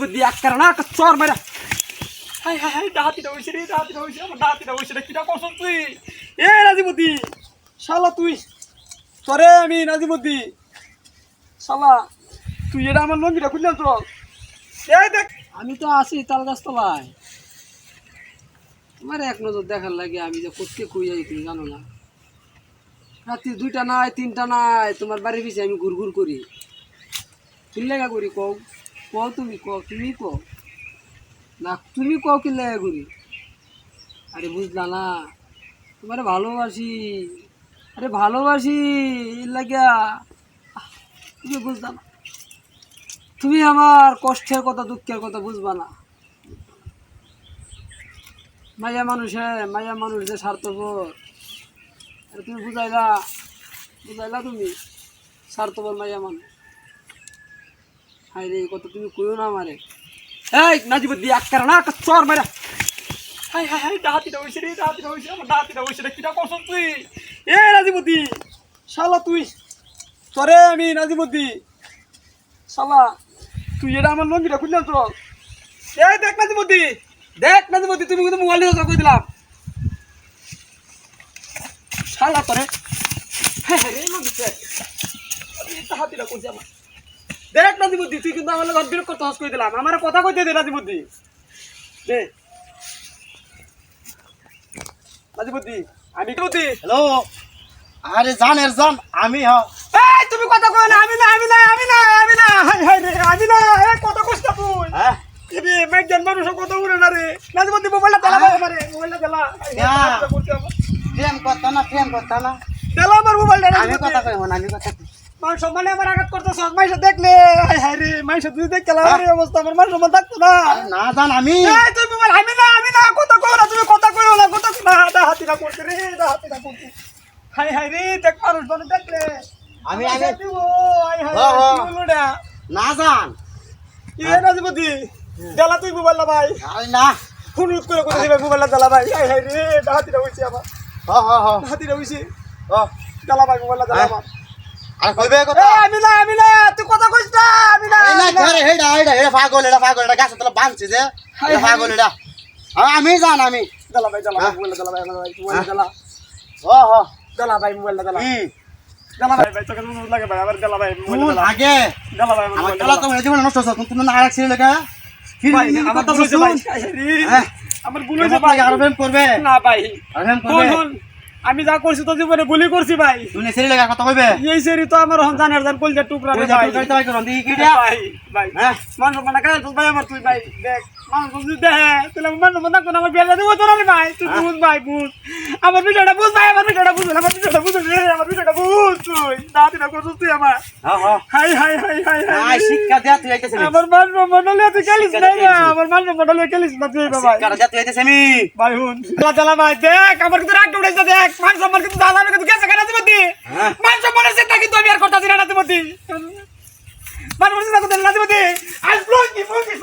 বুদ্ধি আকার না চর মারা রে তুই? এ তুই। আমি তুই তো? এই দেখ, আমি তো আছি তাল গাছ তলায় তোমার এক নজর দেখার লাগে আমি যে কোথকে কই যাই তুমি জানো না। রাত্রি দুইটা নাই, তিনটা নাই, তোমার বাড়ির পিছিয়ে আমি ঘুর ঘুর করি। কি লেগা করি কও? কও তুমি কও তুমি কও? না, তুমি কও কি লেগা করি আরে বুঝলা না, তোমার ভালোবাসি। আরে ভালোবাসি লাগিয়া। তুমি বুঝলা না। তুমি আমার কষ্টের কথা, দুঃখের কথা বুঝবা না। মায়া মানুষ হ্যাঁ মায়া মানুষ যে স্বার্থপর। আরে তুমি বুঝাইলা বুঝাইলা তুমি? স্বার্থপর মায়া মানুষ। হাই রে কথা তুমি কইও না আমারে। এই নাজিবুদ্দি আকার না চর মারা হাই হাই হাই ডাহাতিটা হইছে রে ডাহাতিটা হইছে আমার ডাহাতিটা হইছে রে, কিটা করছ তুই। এ, নাজিবুদ্দি, শালা তুই। তোরে আমি, নাজিবুদ্দি। শালা, তুই এটা আমার লঙ্গিটা খুললাম তো? এই দেখ নাজিবুদ্দি দেখ নাজিবুদ্দি, তুমি কিন্তু মোবাইল দিয়ে কই দিলাম। শালা তোরে। হ্যাঁ হ্যাঁ রে লঙ্গিতে ডাহাতিটা কইছে আমার। দেখ নাজিবুদ্দি তুই কিন্তু আমার লগে বিরক্ত করতে হস কই দিলাম আমার কথা কইতে দে নাজিবুদ্দি দে নাজিবুদ্দি আমি বুদ্ধি হ্যালো আরে জান এর জান আমি হ এই তুমি কথা কই না আমি না আমি না আমি না আমি না হাই হাই রে আমি না কথা কইছ না তুই হ্যাঁ এবে মেঘজন মানুষ কথা উড়ে না রে নাজিবুদ্দি মোবাইলটা দেলা আমারে মোবাইলটা দেলা না। প্রেম করতা না প্রেম করতা না দেলা আমার মোবাইলটা আমি কথা কই হন আমি কথা মান সম্মানে আমার আঘাত করতেছ মাইসা দেখলে হাই রে মাইসা তুই দেখ আমার অবস্থা আমার মান সম্মান থাকতো না। না জান আমি। তুই মোবাইল আমি না আমি না কথা কই না তুমি কথা কইও না কথা না। দা হাতিটা করতে রে দা হাতিটা করতে। হাই হাই রে দেখ মানুষ মানুষ দেখলে। আমি আমি ও, হাই হাই হ্যাঁ, হ্যাঁ। কি না না তুই মোবাইলটা ভাই। আরে না। অনুরোধ করে করে দিবে মোবাইলটা দেলা ভাই। হাই হাই রে দা হাতিটা হইছে আমার। হ হ হ। দা হাতিটা হইছে হ। দেলা ভাই মোবাইলটা দেলা হ্যাঁ। আমার আরে কইবে কথা এই আমি না আমি না তুই কথা কইছ না আমি না আরে না। ঘরে হেডা হেডা হেডা পাগল এটা পাগল এটা গাছ তলা বাঁধছে যে। এটা। পাগল এটা আমি জান আমি। দেলা ভাই দেলা ভাই হ্যাঁ। মোবাইলটা দেলা ভাই ভাই মোবাইলটা দেলা। হ হ। দেলা ভাই মোবাইলটা দেলা। হুম। আমার ভাই। হ্যাঁ। করবে। না ভাই। করবে? আমি যা করছি তো জীবনে গুলি করছি ভাই। তুমি সেরি লাগা কথা কইবে? এই সেরি তো আমার সন্তানের জান কলজা টুকরা রে যা ভাই। ভাই ভাই হ্যাঁ? মানুষ মানে কাজ ভাই আমার তুই ভাই দেখ। মানে আমার বিষয়টা বুঝ ভাই আমার বিষয়টা বুঝ আমার বিষয়টা বুঝ রে আমার বিষয়টা বুঝ তুই দাদিটা করছিস তুই আমার হ্যাঁ হ্যাঁ হাই হাই হাই হাই হাই শিক্ষা দেয়া তুই আইতেছিস আমার মান মন্ডলে তুই খেলিস না আমার মান মন্ডলে খেলিস না তুই বাবা শিক্ষা দেয়া তুই আইতেছিস আমি ভাই হুন চালা চালা ভাই দেখ আমার কিন্তু রাগ উঠেছে দেখ মান সম্মান কিন্তু দাদা কিন্তু গেছে কেন দিবতি হ্যাঁ। মান সম্মানের চিন্তা কিন্তু আমি আর করতেছি না দিবতি মান সম্মানের চিন্তা করতে না দিবতি আজ ব্লগ কি ব্লগ কি